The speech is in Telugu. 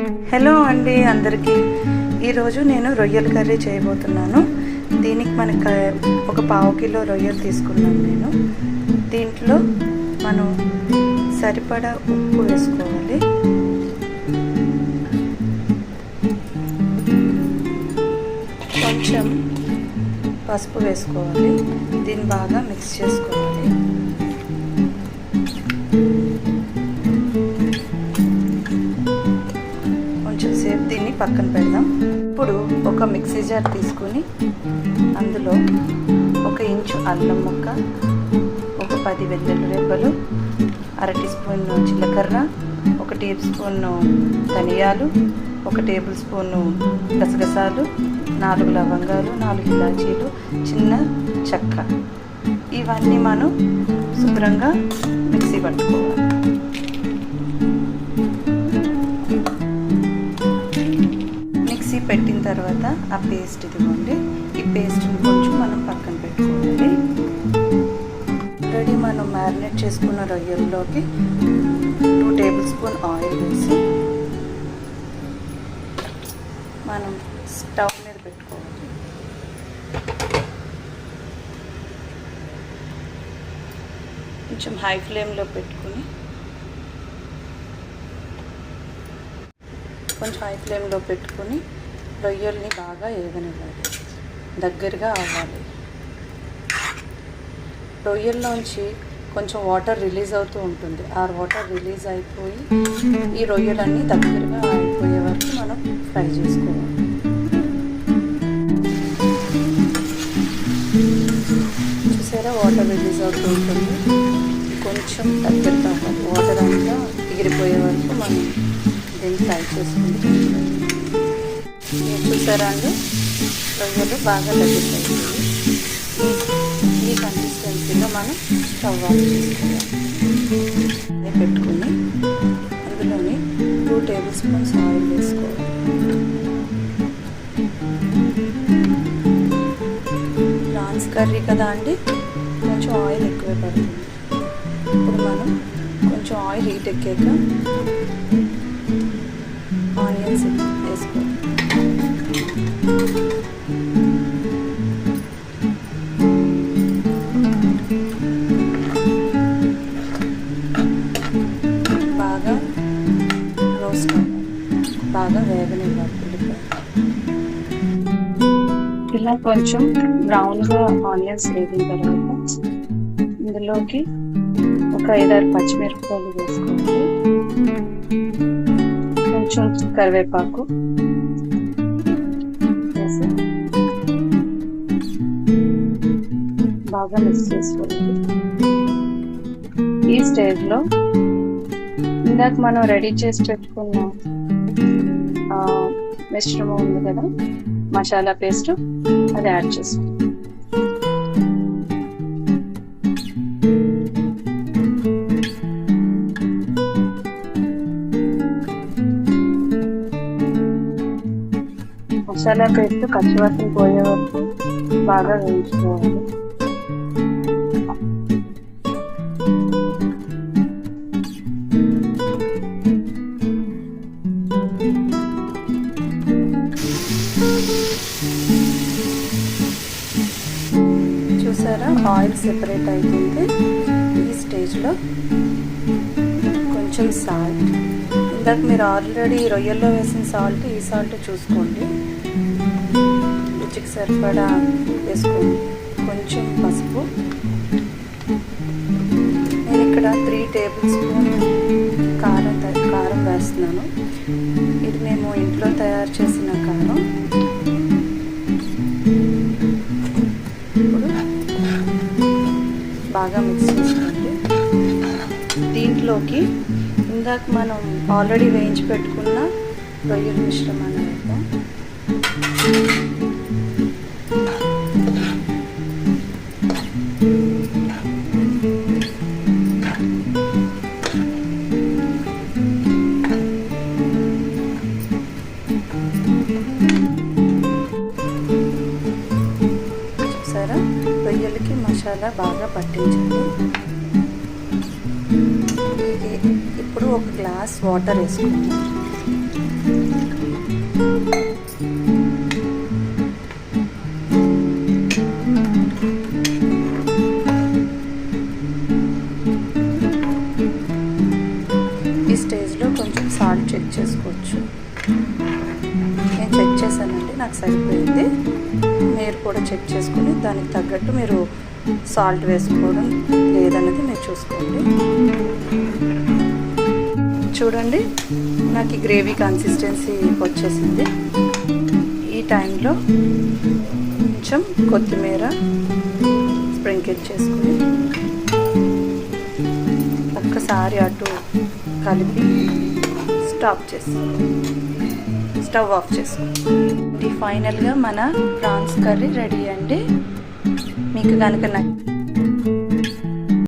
హలో అండి అందరికీ. ఈరోజు నేను రొయ్యల కర్రీ చేయబోతున్నాను. దీనికి మనకి ఒక పావు కిలో రొయ్యలు తీసుకున్నాను నేను. దీంట్లో మనం సరిపడా ఉప్పు వేసుకోవాలి. కొంచెం పసుపు వేసుకోవాలి. దీన్ని బాగా మిక్స్ చేసుకోవాలి. పక్కన పెడదాం. ఇప్పుడు ఒక మిక్సీ జార్ తీసుకొని అందులో ఒక ఇంచు అల్లం ముక్క ఒక పది వెల్లుల్లి రెబ్బలు అర టీ స్పూన్ జీలకర్ర ఒక టీ స్పూన్ ధనియాలు ఒక టేబుల్ స్పూన్ గసగసాలు నాలుగు లవంగాలు నాలుగు ఇలాచీలు చిన్న చెక్క. ఇవన్నీ మనం శుభ్రంగా మిక్సీ పట్టుకోవాలి. తర్వాత ఆ పేస్ట్ ఇదిగోండి. ఈ పేస్ట్ని కొంచెం మనం పక్కన పెట్టుకోవాలి. ఆల్రెడీ మనం మ్యారినేట్ చేసుకున్న రొయ్యల్లోకి టూ టేబుల్ స్పూన్ ఆయిల్ వేసి మనం స్టవ్ మీద పెట్టుకోవాలి. కొంచెం హై ఫ్లేమ్లో పెట్టుకుని కొంచెం హై ఫ్లేమ్లో పెట్టుకుని రొయ్యల్ని బాగా ఏగనివ్వాలి. దగ్గరగా అవ్వాలి. రొయ్యల్లోంచి కొంచెం వాటర్ రిలీజ్ అవుతూ ఉంటుంది. ఆ వాటర్ రిలీజ్ అయిపోయి ఈ రొయ్యలన్నీ దగ్గరగా అయిపోయే వరకు మనం ఫ్రై చేసుకోవాలి. చూసారా? వాటర్ రిలీజ్ అవుతూ ఉంటుంది. కొంచెం దగ్గర వాటర్ అంతా ఎగిరిపోయే వరకు మనం దీన్ని ఫ్రై చేసుకుంటాం చూసారా అండి రొయ్యలు బాగా తగ్గిపోయింది. ఈ కన్సిస్టెన్సీలో మనం స్టవ్ ఆఫ్ చేసుకోవాలి పెట్టుకుని అందులోని టూ టేబుల్ స్పూన్స్ ఆయిల్ వేసుకోవాలి. ప్రాన్స్ కర్రీ కదా అండి కొంచెం ఆయిల్ ఎక్కువ పడుతుంది. ఇప్పుడు మనం కొంచెం ఆయిల్ హీట్ ఎక్కాక ఆనియన్స్ వేసుకోవాలి. ఇలా కొంచెం బ్రౌన్గా ఆనియన్స్ వేగిన తర్వాత ఇందులోకి ఒక ఐదారు పచ్చిమిరపకాయలు వేసుకోవాలి. కొంచెం కరివేపాకు వేసి బాగా మిక్స్ చేసుకోవాలి. ఈ స్టేజ్లో ఇందాక మనం రెడీ చేసి పెట్టుకున్న మిశ్రమం ఉంది కదా. మసాలా పేస్ట్ అది యాడ్ చేసుకుంటాం మసాలా పేస్ట్ కచ్చివాసన పోయే వరకు బాగా వేయించుకోవాలి. సెపరేట్ అవుతుంది ఈ స్టేజ్లో కొంచెం సాల్ట్ ఇందాక మీరు ఆల్రెడీ రొయ్యల్లో వేసిన సాల్ట్ ఈ సాల్ట్ చూసుకోండి. రుచికి సరిపడా వేసుకోండి. కొంచెం పసుపు. నేను ఇక్కడ త్రీ టేబుల్ స్పూన్ కారం కారం వేస్తున్నాను. ఇది మేము ఇంట్లో తయారు చేసిన బాగా మిక్స్ చేసుకోండి దీంట్లోకి ఇందాక మనం ఆల్రెడీ వేయించి పెట్టుకున్న రొయ్యల మిశ్రమాన్ని వేద్దాం. మసాలా బాగా పట్టించండి ఇప్పుడు ఒక గ్లాస్ వాటర్ వేసుకుందాం. ఈ స్టేజ్లో కొంచెం సాల్ట్ చెక్ చేసుకోవచ్చు. నేను చెక్ చేశానండి నాకు సరిపోయింది. మీరు కూడా చెక్ చేసుకుని దానికి తగ్గట్టు మీరు సాల్ట్ వేసుకోవడం లేదన్నది మీరు చూసుకోండి. చూడండి నాకు ఈ గ్రేవీ కన్సిస్టెన్సీ వచ్చేసింది. ఈ టైంలో కొంచెం కొత్తిమీర స్ప్రింకిల్ చేసుకుని ఒక్కసారి అటు కలిపి స్టాప్ చేసి స్టవ్ ఆఫ్ చేసుకోండి. ఫైనల్గా మన ప్రాన్స్ కర్రీ రెడీ అండి. మీకు కనుక నచ్చి